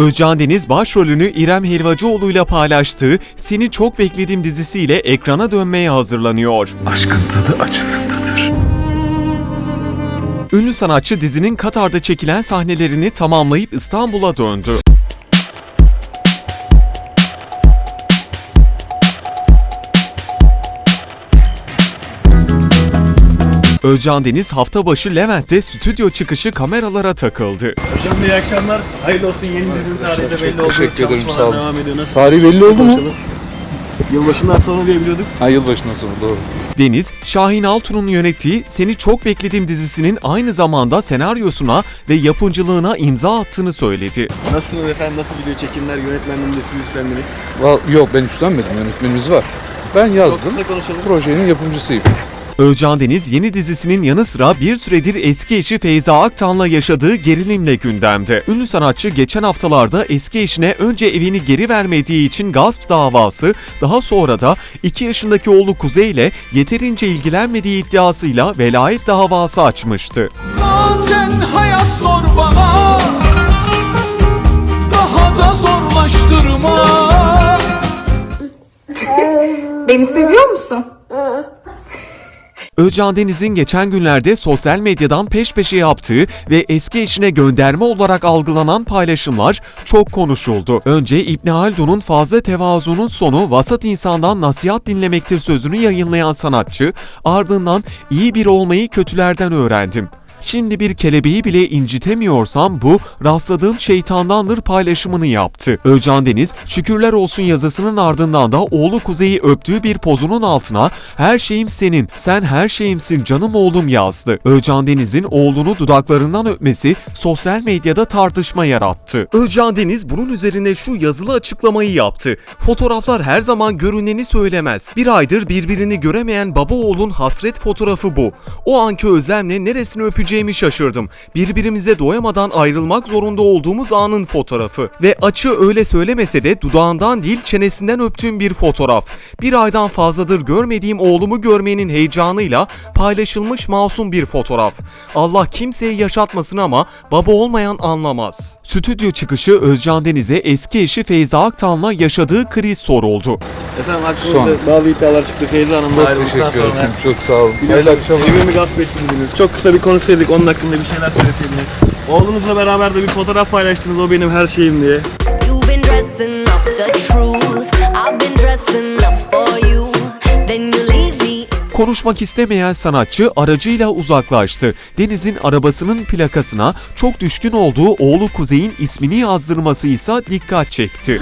Özcan Deniz başrolünü İrem Helvacıoğlu ile paylaştığı Seni Çok Bekledim dizisiyle ekrana dönmeye hazırlanıyor. Aşkın tadı acısındadır. Ünlü sanatçı dizinin Katar'da çekilen sahnelerini tamamlayıp İstanbul'a döndü. Özcan Deniz hafta başı Levent'te stüdyo çıkışı kameralara takıldı. Hocam iyi akşamlar. Hayırlı olsun yeni dizinin tarihi de belli oldu. teşekkür ederim, sağ olun. devam ediyor. Nasıl? Tarihi belli oldu mu? Konuşalım. Yılbaşından sonra diyebiliyorduk. Ha yılbaşından sonra doğru. Deniz, Şahin Altun'un yönettiği Seni Çok Bekledim dizisinin aynı zamanda senaryosuna ve yapımcılığına imza attığını söyledi. Nasılsınız efendim? Nasıl gidiyor çekimler? Yönetmenliğini de siz üstlendiniz. Val- Yok ben üstlenmedim yönetmenimiz var. Ben Çok yazdım. kısa konuşalım. Projenin yapımcısıyım. Özcan Deniz yeni dizisinin yanı sıra bir süredir eski eşi Feyza Aktan'la yaşadığı gerilimle gündemde. Ünlü sanatçı geçen haftalarda eski eşine önce evini geri vermediği için gasp davası, daha sonra da 2 yaşındaki oğlu Kuzey ile yeterince ilgilenmediği iddiasıyla velayet davası açmıştı. Zaten hayat zor bana Daha da zorlaştırma Beni seviyor musun? Özcan Deniz'in geçen günlerde sosyal medyadan peş peşe yaptığı ve eski eşine gönderme olarak algılanan paylaşımlar çok konuşuldu. Önce İbni Haldun'un fazla tevazunun sonu vasat insandan nasihat dinlemektir sözünü yayınlayan sanatçı, ardından iyi bir olmayı kötülerden öğrendim. Şimdi bir kelebeği bile incitemiyorsam bu rastladığım şeytandandır paylaşımını yaptı. Özcan Deniz şükürler olsun yazısının ardından da oğlu Kuzey'i öptüğü bir pozunun altına her şeyim senin, sen her şeyimsin canım oğlum yazdı. Özcan Deniz'in oğlunu dudaklarından öpmesi sosyal medyada tartışma yarattı. Özcan Deniz bunun üzerine şu yazılı açıklamayı yaptı. Fotoğraflar her zaman görüneni söylemez. Bir aydır birbirini göremeyen baba oğlun hasret fotoğrafı bu. O anki özlemle neresini öpeceğimi şaşırdım. Birbirimize doyamadan ayrılmak zorunda olduğumuz anın fotoğrafı. Ve açı öyle söylemese de dudağından değil çenesinden öptüğüm bir fotoğraf. Bir aydan fazladır görmediğim oğlumu görmenin heyecanıyla paylaşılmış masum bir fotoğraf. Allah kimseye yaşatmasın ama baba olmayan anlamaz. Stüdyo çıkışı Özcan Deniz'e eski eşi Feyza Aktan'la yaşadığı kriz soruldu. Efendim hakkınızda bazı iddialar çıktı. Feyza Hanım'la Çok ayrıldıktan teşekkür sonra. ederim. Çok sağ olun. Hayırlı akşamlar. evimi gasp ettiniz. Çok kısa bir konuşsaydık onun hakkında bir şeyler söyleseydiniz. Oğlunuzla beraber de bir fotoğraf paylaştınız. O benim her şeyim diye. Konuşmak istemeyen sanatçı aracıyla uzaklaştı. Deniz'in arabasının plakasına çok düşkün olduğu oğlu Kuzey'in ismini yazdırması ise dikkat çekti.